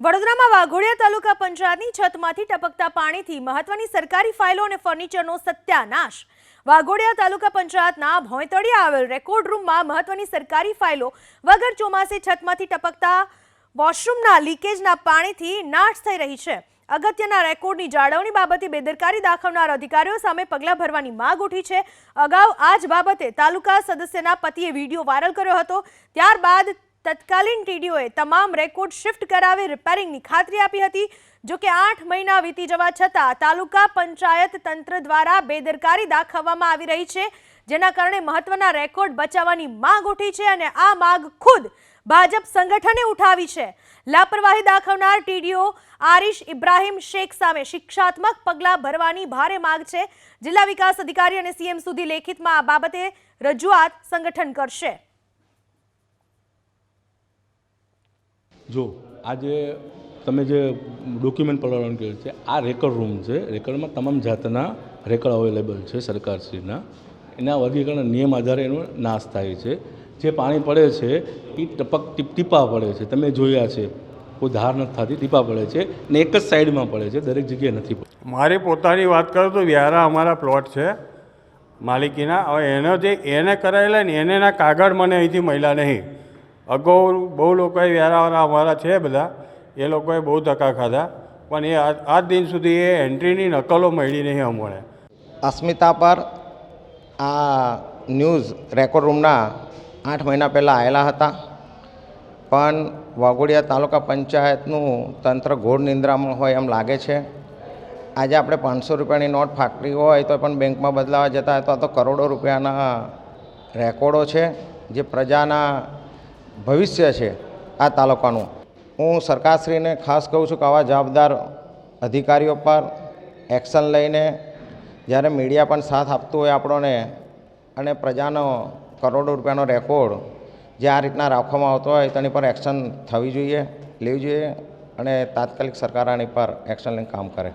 વડોદરામાં વાઘોડિયા તાલુકા પંચાયતની છતમાંથી ટપકતા પાણીથી મહત્વની સરકારી ફાઇલો અને ફર્નિચરનો સત્યાનાશ. વાઘોડિયા તાલુકા પંચાયતના ભોંયતળિયા આવેલ રેકોર્ડ રૂમમાં મહત્વની સરકારી ફાઇલો વગર ચોમાસે છતમાંથી ટપકતા વોશરૂમના લીકેજના પાણીથી નાશ થઈ રહી છે. અગત્યના રેકોર્ડની જાળવણી બાબતે બેદરકારી દાખવનાર અધિકારીઓ સામે પગલાં ભરવાની માંગ ઉઠી છે. અગાઉ આ જ બાબતે તાલુકા સદસ્યના પતિએ વીડિયો વાયરલ કર્યો હતો. ત્યારબાદ તત્કાલીન ટીડીઓએ તમામ રેકોર્ડ શિફ્ટ કરાવી રિપેરિંગની ખાતરી આપી હતી. જો કે આઠ મહિના વીતી જવા છતાં તાલુકા પંચાયત તંત્ર દ્વારા બેદરકારી દાખવવામાં આવી રહી છે, જેના કારણે મહત્વના રેકોર્ડ બચાવવાની માંગ ઉઠી છે અને આ માંગ ખુદ ભાજપ સંગઠને ઉઠાવી છે. લાપરવાહી દાખવનાર ટીડીઓ આરિશ ઇબ્રાહીમ શેખ સામે શિક્ષાત્મક પગલાં ભરવાની ભારે માંગ છે. જિલ્લા વિકાસ અધિકારી અને સીએમ સુધી લેખિતમાં આ બાબતે રજૂઆત સંગઠન કરશે. જો, આજે તમે જે ડોક્યુમેન્ટ પડવાનું કહ્યું છે, આ રેકર્ડ રૂમ છે. રેકર્ડમાં તમામ જાતના રેકર્ડ અવેલેબલ છે સરકારશ્રીના. એના વર્ગીકરણ નિયમ આધારે એનો નાશ થાય છે. જે પાણી પડે છે એ ટપક, ટીપ પડે છે. તમે જોયા છે. કોઈ ધાર નથી થતી, ટીપા પડે છે. ને એક જ સાઈડમાં પડે છે. દરેક જગ્યાએ નથી પડતી. મારી પોતાની વાત કરું તો વ્યારા અમારા પ્લોટ છે માલિકીના. હવે એનો જે, એને કરાયેલા ને એના કાગળ મને અહીંથી મળ્યા નહીં. અગાઉ બહુ લોકોએ વ્યારાવાળા અમારા છે બધા, એ લોકોએ બહુ ધક્કા ખાધા, પણ એ આજ દિન સુધી એ એન્ટ્રીની નકલો મળી નહીં અમને. અસ્મિતા પર આ ન્યૂઝ રેકોર્ડ રૂમના આઠ મહિના પહેલાં આવેલા હતા, પણ વાઘોડિયા તાલુકા પંચાયતનું તંત્ર ઘોર નિંદ્રામાં હોય એમ લાગે છે. આજે આપણે પાંચસો રૂપિયાની નોટ ફાટલી હોય તો પણ બેંકમાં બદલાવા જતા તો આ તો કરોડો રૂપિયાના રેકોર્ડો છે, જે પ્રજાના ભવિષ્ય છે આ તાલુકાનું. હું સરકારશ્રીને ખાસ કહું છું કે આવા જવાબદાર અધિકારીઓ પર એક્શન લઈને જ્યારે મીડિયા પણ સાથ આપતું હોય આપણોને અને પ્રજાનો કરોડો રૂપિયાનો રેકોર્ડ જે આ રીતના રાખવામાં આવતો હોય તેની પર એક્શન થવી જોઈએ, લેવી જોઈએ અને તાત્કાલિક સરકાર આની પર એક્શન લઈને કામ કરે.